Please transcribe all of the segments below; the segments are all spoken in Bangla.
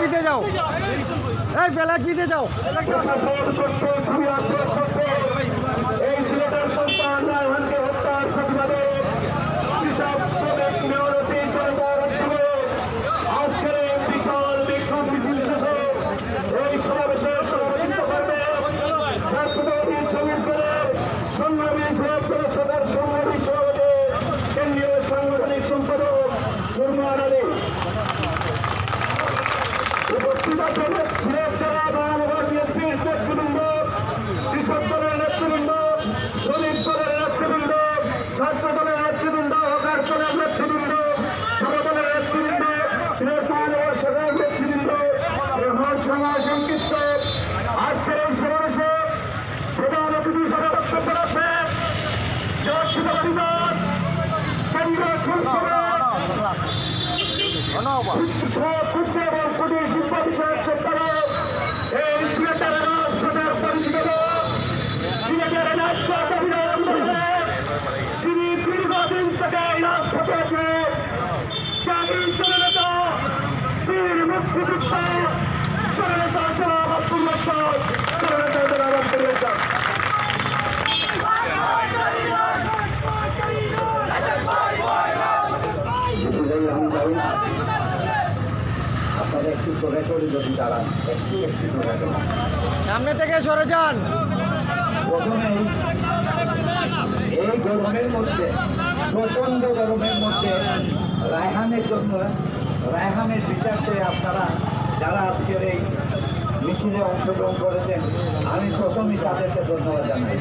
যাও? এই ফ্ল্যাগ দিতে যাও এই ছেলেটার সন্তান রায়হানকে হত্যার প্রতিবাদে কৃষক শ্রমিক মেয়রতি জনতার উদ্যোগে আজকের এই বিশাল বিক্ষোভ মিছিল শেষে এই সমাবেশে সভাপতিত্ব করবে রাষ্ট্রপতির ছবির করে সংগ্রামী বৃহত্তর সরকার সংগ্রামী সভাপতি কেন্দ্রীয় সাংগঠনিক সম্পাদক সুরমান আলী উপস্থিত আছেন সুরক্ষা মহানগর বিএনপির নেতৃবৃন্দ কৃষক দলের নেতৃবৃন্দ শ্রমিক দলের নেতৃবৃন্দ ছাত্র দলের নেতৃবৃন্দ হকার দলের নেতৃবৃন্দ সব দলের নেতৃবৃন্দ সুরক্ষা মহানগর সরকার নেতৃবৃন্দ এখন সময় সংক্ষিপ্ত আজকের এই সমাবেশে প্রধান অতিথি হিসেবে বক্তব্য রাখবেন জাতীয় পরিবার কেন্দ্রীয় সংসদের সব ক্ষুদ্র এবং কুটির শিল্প বিষয়ক সম্পাদক এই সিলেটের রাজপথের পরিচিত সিলেটের রাজপথ অভিনন্দন করেন তিনি দীর্ঘদিন থেকে এই রাজপথে আছেন জাতির জননেতা বীর মুক্তিযুদ্ধ জননেতা জনাব আব্দুল রহমান জননেতা জনাব আব্দুল রহমান আপনারা একটু করে করে যদি দাঁড়ান একটু একটু করে দাঁড়ান সামনে থেকে সরে যান। এই গরমের মধ্যে প্রচণ্ড গরমের মধ্যে রায়হানের জন্য রায়হানের বিচার চেয়ে আপনারা যারা আজকের এই মিছিলে অংশগ্রহণ করেছেন আমি প্রথমেই তাদেরকে ধন্যবাদ জানাই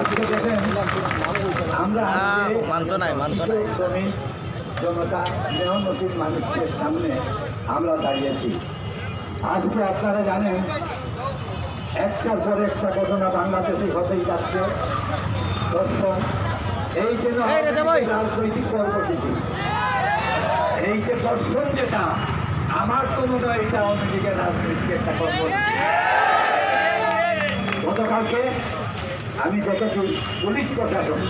আজকে দেখেন আমরা মানতো নাই, মানতো নাই। শ্রমিক জনতা মেহনতির মানুষের সামনে আমরা দাঁড়িয়েছি আজকে আপনারা জানেন একটার পর একটা ঘটনা বাংলাদেশে হতেই যাচ্ছে এই জন্য। রাজনৈতিক কর্মসূচি এই যে দর্শন যেটা, আমার তো মনে এটা আওয়ামী লীগের একটা কর্মসূচি গতকালকে আমি দেখেছি পুলিশ প্রশাসন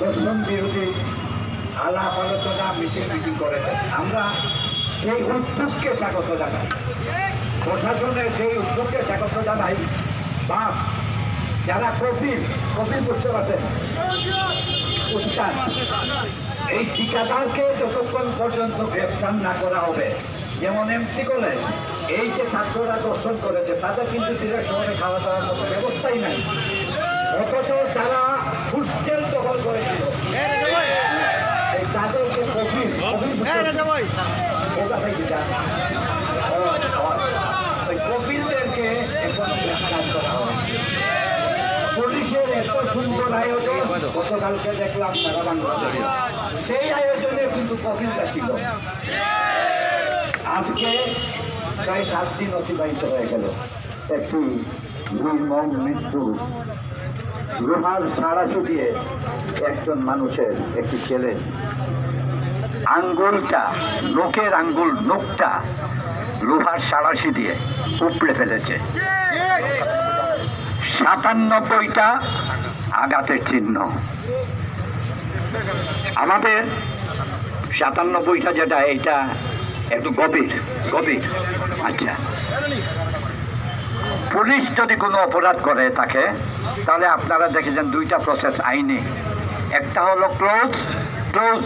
দর্শন বিরোধী আলাপ আলোচনা মিটিং মিটিং করেছে। আমরা সেই উদ্যোগকে স্বাগত জানাই। প্রশাসনের সেই উদ্যোগকে স্বাগত জানাই বা যারা কপিল কপিল বুঝতে পারছেন। উস্তাদ এই ঠিকাদারকে যতক্ষণ পর্যন্ত গ্রেফতার না করা হবে যেমন এমসি কলে এই যে ছাত্ররা দর্শন করেছে তাদের কিন্তু সিলেট শহরে খাওয়া দাওয়ার কোনো ব্যবস্থাই নাই। অথচ তারা হোস্টেল দখল করেছিল তাদেরকে কপিল কপিল বুঝতে ভাই কোথা থেকে যান? ও, ওই কপিলদেরকে এখনও গ্রেফতার করা হয় পুলিশের এত সুন্দর আয়োজন গতকালকে দেখলাম সারা সেই আয়োজনে কিন্তু কপিলটা ছিল আজকে প্রায় সাত দিন অতিবাহিত হয়ে গেল একটি নির্মম মৃত্যু লোহার সাড়া ছুটিয়ে একজন মানুষের একটি ছেলে আঙ্গুলটা, লোকের আঙ্গুল, নোকটা, লোহার সাড়াশি দিয়ে উপড়ে ফেলেছে। সাতান্নব্বইটা আঘাতের চিহ্ন। আমাদের সাতান্নব্বইটা যেটা এটা একটু গভীর গভীর। আচ্ছা। পুলিশ যদি কোনো অপরাধ করে তাকে, তাহলে আপনারা দেখেছেন দুইটা প্রসেস আইনে। একটা হলো ক্লোজ ক্লোজ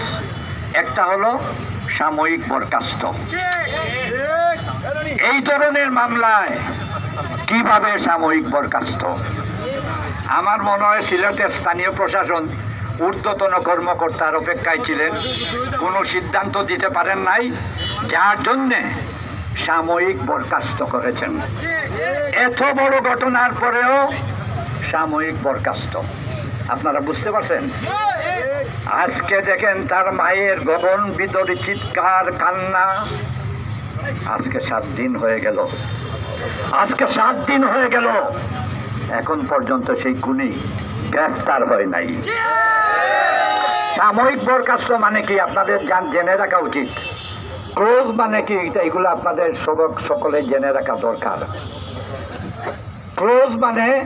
একটা হলো সাময়িক বরখাস্ত। এই ধরনের মামলায় কীভাবে সাময়িক বরখাস্ত? আমার মনে হয় সিলেটের স্থানীয় প্রশাসন ঊর্ধ্বতন কর্মকর্তার অপেক্ষায় ছিলেন। কোনো সিদ্ধান্ত দিতে পারেন নাই, যার জন্যে সাময়িক বরখাস্ত করেছেন। এত বড় ঘটনার পরেও সাময়িক বরখাস্ত। আপনারা বুঝতে পারছেন? আজকে দেখেন তার মায়ের গগন বিদরি চিৎকার, কান্না। আজকে সাত দিন হয়ে গেল। আজকে সাত দিন হয়ে গেল। এখন পর্যন্ত সেই খুনি গ্রেফতার হয় নাই। সাময়িক বরখাস্ত মানে কি? আপনাদের জান রাখা উচিত। ক্লোজ মানে কি? এগুলো আপনাদের সবক সকলে জেনে রাখা দরকার। ক্লোজ মানে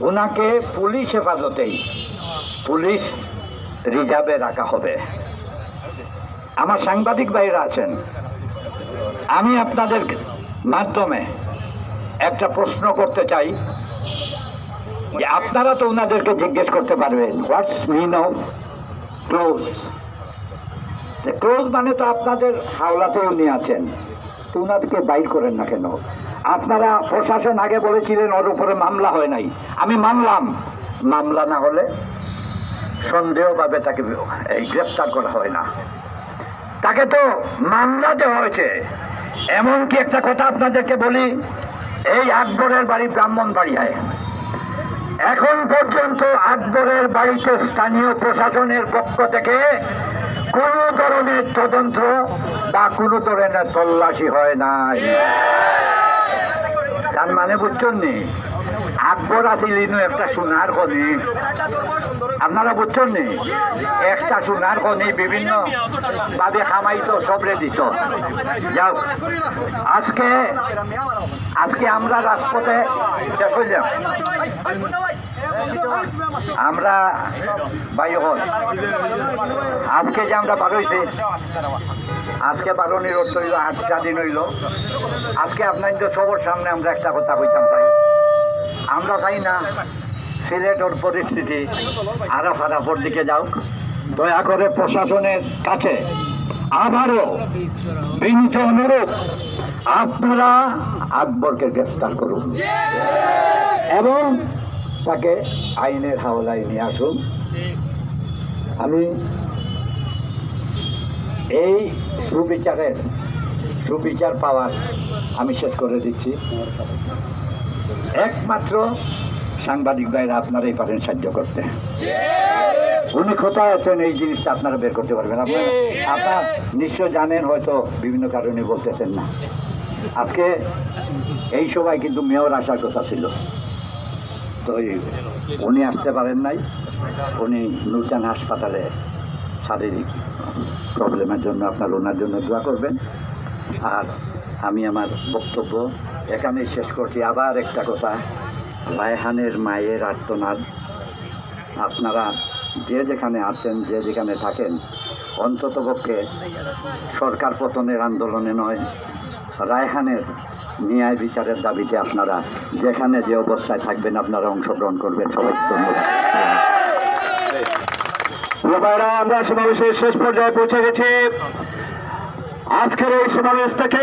ওনাকে পুলিশ হেফাজতেই পুলিশ রিজার্ভে রাখা হবে। আমার সাংবাদিক ভাইরা আছেন। আমি আপনাদের মাধ্যমে একটা প্রশ্ন করতে চাই যে আপনারা তো ওনাদেরকে জিজ্ঞেস করতে পারবেন what's mean of close close মানে তো আপনাদের হাওলাতে উনি আছেন, তো ওনাদেরকে বাইর করেন না কেন? আপনারা প্রশাসন আগে বলেছিলেন ওর উপরে মামলা হয় নাই। আমি মানলাম। মামলা না হলে সন্দেহভাবে তাকে এই গ্রেপ্তার করা হয় না। তাকে তো মামলা দেওয়া হয়েছে। এমনকি একটা কথা আপনাদেরকে বলি, এই আকবরের বাড়ি ব্রাহ্মণ বাড়িয়ায় এখন পর্যন্ত আকবরের বাড়িতে স্থানীয় প্রশাসনের পক্ষ থেকে কোনো ধরনের তদন্ত বা কোনো ধরনের তল্লাশি হয় নাই। তার মানে বুঝছেন আকবর আছিল একটা সোনার খনি। আপনারা বুঝছেন নি? একটা সোনার খনি বিভিন্ন ভাবে খামাইতো সবরে দিত যাও। আজকে আজকে আমরা রাজপথে হইলাম আমরা ভাই হল আজকে যে আমরা বারোইছি আজকে বারোনি রোড হইল আটটা দিন হইল। আজকে আপনার সবার সামনে আমরা একটা কথা কইতাম চাই আমরা চাই না সিলেটের পরিস্থিতি আরও খারাপর দিকে যাও দয়া করে প্রশাসনের কাছে আবারও বিনীত অনুরোধ, আপনারা আকবরকে গ্রেফতার করুন এবং তাকে আইনের হাওলায় নিয়ে আসুন। আমি এই সুবিচারের সুবিচার পাওয়ার আমি শেষ করে দিচ্ছি। একমাত্র সাংবাদিক ভাইরা আপনারাই পারেন সাহায্য করতে। উনি কোথায় আছেন এই জিনিসটা আপনারা বের করতে পারবেন। আপনারা আপনার নিশ্চয় জানেন হয়তো বিভিন্ন কারণে বলতেছেন না। আজকে এই সময় কিন্তু মেয়র আসার কথা ছিল। তো উনি আসতে পারেন নাই। উনি নুরজান হাসপাতালে শারীরিক প্রবলেমের জন্য আপনার ওনার জন্য দোয়া করবেন। আর আমি আমার বক্তব্য এখানেই শেষ করছি। আবার একটা কথা। রায়হানের মায়ের আর্তনাদ। আপনারা যে যেখানে আছেন, যে যেখানে থাকেন, অন্ততপক্ষে সরকার পতনের আন্দোলনে নয়, রায়হানের ন্যায় বিচারের দাবিতে আপনারা যেখানে যে অবস্থায় থাকবেন, আপনারা অংশগ্রহণ করবেন। সবাই ধন্যবাদ। আমরা সমাবেশের শেষ পর্যায়ে পৌঁছে গেছি। আজকের এই সমাবেশ থেকে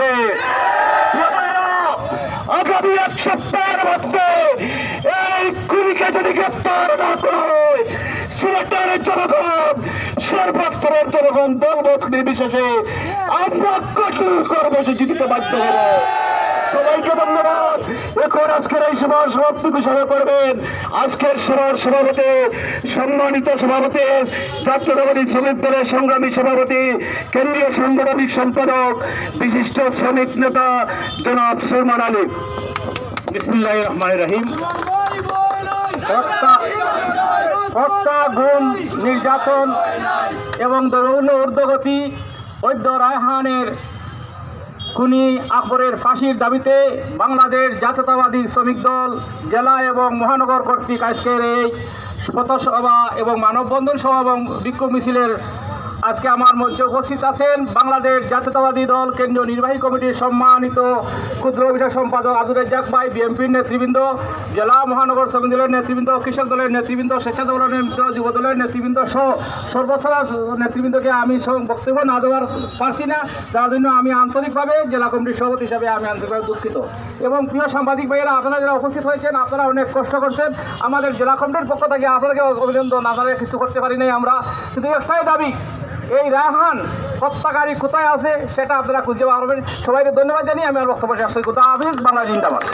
দিবে আগামী এক সপ্তাহের মধ্যে এই কুড়িকে যদি গ্রেপ্তার না করা হয়, সিলেটের জনগণ, সর্বস্তরের জনগণ দলমত নির্বিশেষে আমরা কঠোর কর্মসূচি দিতে বাধ্য হব। সবাইকে ধন্যবাদ। এখন আজকের এই সভা সমাপ্তি ঘোষণা করবেন। আজকের সভার সভাপতি, সম্মানিত সভাপতি, জাতীয়তাবাদী শ্রমিক দলের সংগ্রামী সভাপতি, কেন্দ্রীয় সাংগঠনিক সম্পাদক, বিশিষ্ট শ্রমিক নেতা জনাব সলমান আলী। বিসমুল্লাহ রহমান রহিম। হত্যা গুম নির্যাতন এবং দরুণ ঊর্ধ্বগতি ঐদ্য রায়হানের খুনি আকবরের ফাঁসির দাবিতে বাংলাদেশ জাতীয়তাবাদী শ্রমিক দল, জেলা এবং মহানগর কর্তৃক আজকের এই পথসভা এবং মানববন্ধন সভা এবং বিক্ষোভ মিছিলের আজকে আমার মঞ্চে উপস্থিত আছেন বাংলাদেশ জাতীয়তাবাদী দল কেন্দ্রীয় নির্বাহী কমিটির সম্মানিত ক্ষুদ্র বিষয় সম্পাদক আদুর জাক ভাই বিএনপির নেতৃবৃন্দ, জেলা মহানগর শ্রমিক দলের নেতৃবৃন্দ, কৃষক দলের নেতৃবৃন্দ স্বেচ্ছা দলের নেতৃবৃন্দ যুব দলের নেতৃবৃন্দ সহ সর্বসারা নেতৃবৃন্দকে আমি বক্তব্য না দেওয়ার পারছি না। যার জন্য আমি আন্তরিকভাবে জেলা কমিটির সভাপতি হিসাবে আমি আন্তরিকভাবে দুঃখিত। এবং প্রিয় সাংবাদিক ভাইয়েরা, আপনারা যারা উপস্থিত হয়েছেন, আপনারা অনেক কষ্ট করছেন। আমাদের জেলা কমিটির পক্ষ থেকে আপনাদেরকে অভিনন্দন। আপনারা কিছু করতে পারি নাই আমরা। শুধু একটাই দাবি এই রাহান হত্যাকারী কোথায় আছে সেটা আপনারা খুঁজে পারবেন সবাইকে ধন্যবাদ জানিয়ে আমি আমার বক্তব্য শেষ করি। কোথা হাফিজ, বাংলা জিন্দাবাদ।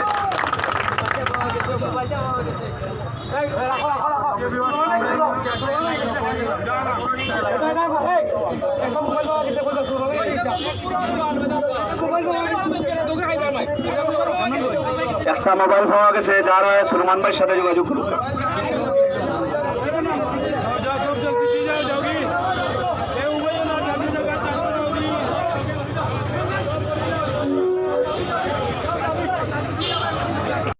একটা মোবাইল পাওয়া গেছে যারা সুরমান ভাইয়ের সাথে যোগাযোগ করুন।